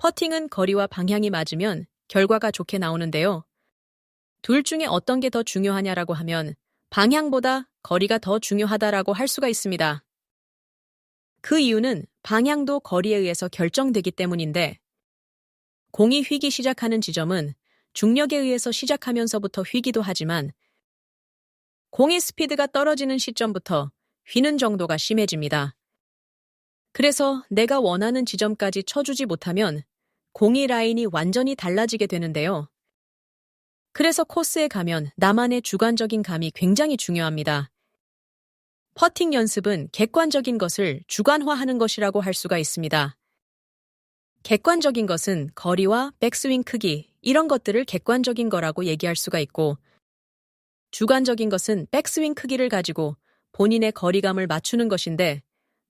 퍼팅은 거리와 방향이 맞으면 결과가 좋게 나오는데요. 둘 중에 어떤 게 더 중요하냐라고 하면 방향보다 거리가 더 중요하다라고 할 수가 있습니다. 그 이유는 방향도 거리에 의해서 결정되기 때문인데 공이 휘기 시작하는 지점은 중력에 의해서 시작하면서부터 휘기도 하지만 공의 스피드가 떨어지는 시점부터 휘는 정도가 심해집니다. 그래서 내가 원하는 지점까지 쳐주지 못하면 공이 라인이 완전히 달라지게 되는데요. 그래서 코스에 가면 나만의 주관적인 감이 굉장히 중요합니다. 퍼팅 연습은 객관적인 것을 주관화하는 것이라고 할 수가 있습니다. 객관적인 것은 거리와 백스윙 크기, 이런 것들을 객관적인 거라고 얘기할 수가 있고, 주관적인 것은 백스윙 크기를 가지고 본인의 거리감을 맞추는 것인데,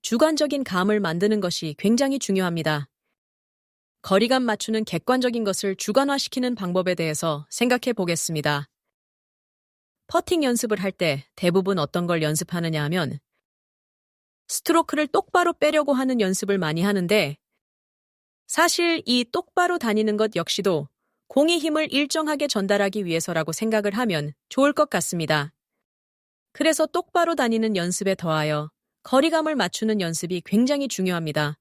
주관적인 감을 만드는 것이 굉장히 중요합니다. 거리감 맞추는 객관적인 것을 주관화시키는 방법에 대해서 생각해 보겠습니다. 퍼팅 연습을 할 때 대부분 어떤 걸 연습하느냐 하면 스트로크를 똑바로 빼려고 하는 연습을 많이 하는데 사실 이 똑바로 다니는 것 역시도 공의 힘을 일정하게 전달하기 위해서라고 생각을 하면 좋을 것 같습니다. 그래서 똑바로 다니는 연습에 더하여 거리감을 맞추는 연습이 굉장히 중요합니다.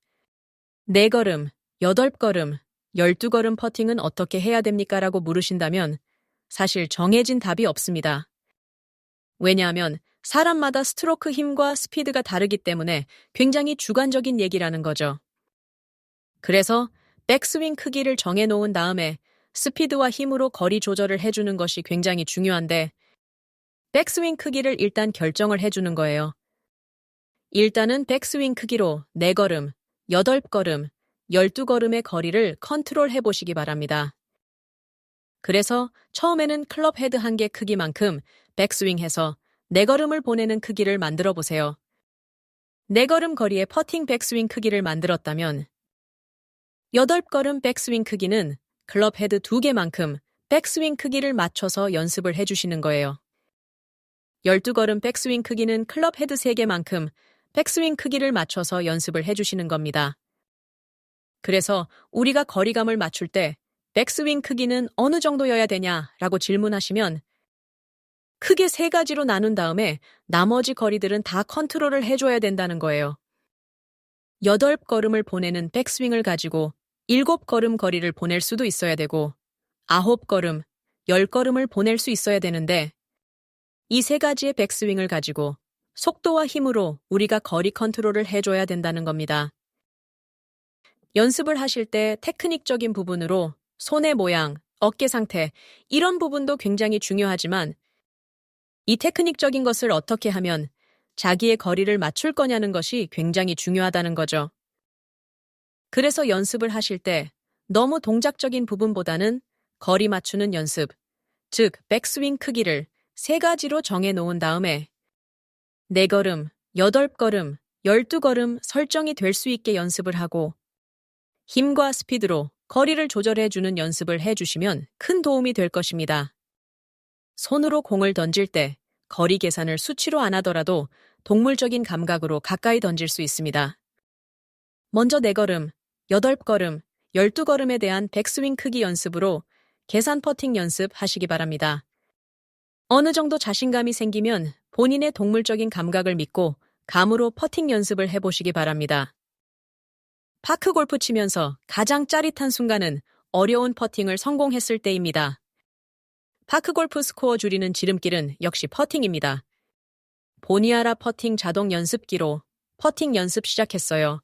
네 걸음, 여덟 걸음, 열두 걸음 퍼팅은 어떻게 해야 됩니까? 라고 물으신다면 사실 정해진 답이 없습니다. 왜냐하면 사람마다 스트로크 힘과 스피드가 다르기 때문에 굉장히 주관적인 얘기라는 거죠. 그래서 백스윙 크기를 정해놓은 다음에 스피드와 힘으로 거리 조절을 해주는 것이 굉장히 중요한데 백스윙 크기를 일단 결정을 해주는 거예요. 일단은 백스윙 크기로 4걸음, 8걸음, 12걸음의 거리를 컨트롤 해 보시기 바랍니다. 그래서 처음에는 클럽 헤드 한 개 크기만큼 백스윙해서 4걸음을 보내는 크기를 만들어 보세요. 4걸음 거리의 퍼팅 백스윙 크기를 만들었다면 8걸음 백스윙 크기는 클럽 헤드 2개만큼 백스윙 크기를 맞춰서 연습을 해주시는 거예요. 12걸음 백스윙 크기는 클럽 헤드 3개만큼 백스윙 크기를 맞춰서 연습을 해주시는 겁니다. 그래서 우리가 거리감을 맞출 때 백스윙 크기는 어느 정도여야 되냐라고 질문하시면 크게 세 가지로 나눈 다음에 나머지 거리들은 다 컨트롤을 해줘야 된다는 거예요. 8걸음을 보내는 백스윙을 가지고 7걸음 거리를 보낼 수도 있어야 되고 9걸음, 10걸음을 보낼 수 있어야 되는데 이 세 가지의 백스윙을 가지고 속도와 힘으로 우리가 거리 컨트롤을 해줘야 된다는 겁니다. 연습을 하실 때 테크닉적인 부분으로 손의 모양, 어깨 상태, 이런 부분도 굉장히 중요하지만 이 테크닉적인 것을 어떻게 하면 자기의 거리를 맞출 거냐는 것이 굉장히 중요하다는 거죠. 그래서 연습을 하실 때 너무 동작적인 부분보다는 거리 맞추는 연습, 즉, 백스윙 크기를 세 가지로 정해 놓은 다음에 4걸음, 8걸음, 12걸음 설정이 될 수 있게 연습을 하고 힘과 스피드로 거리를 조절해 주는 연습을 해 주시면 큰 도움이 될 것입니다. 손으로 공을 던질 때 거리 계산을 수치로 안 하더라도 동물적인 감각으로 가까이 던질 수 있습니다. 먼저 4걸음, 8걸음, 12걸음에 대한 백스윙 크기 연습으로 계산 퍼팅 연습 하시기 바랍니다. 어느 정도 자신감이 생기면 본인의 동물적인 감각을 믿고 감으로 퍼팅 연습을 해보시기 바랍니다. 파크 골프 치면서 가장 짜릿한 순간은 어려운 퍼팅을 성공했을 때입니다. 파크 골프 스코어 줄이는 지름길은 역시 퍼팅입니다. 보니아라 퍼팅 자동 연습기로 퍼팅 연습 시작했어요.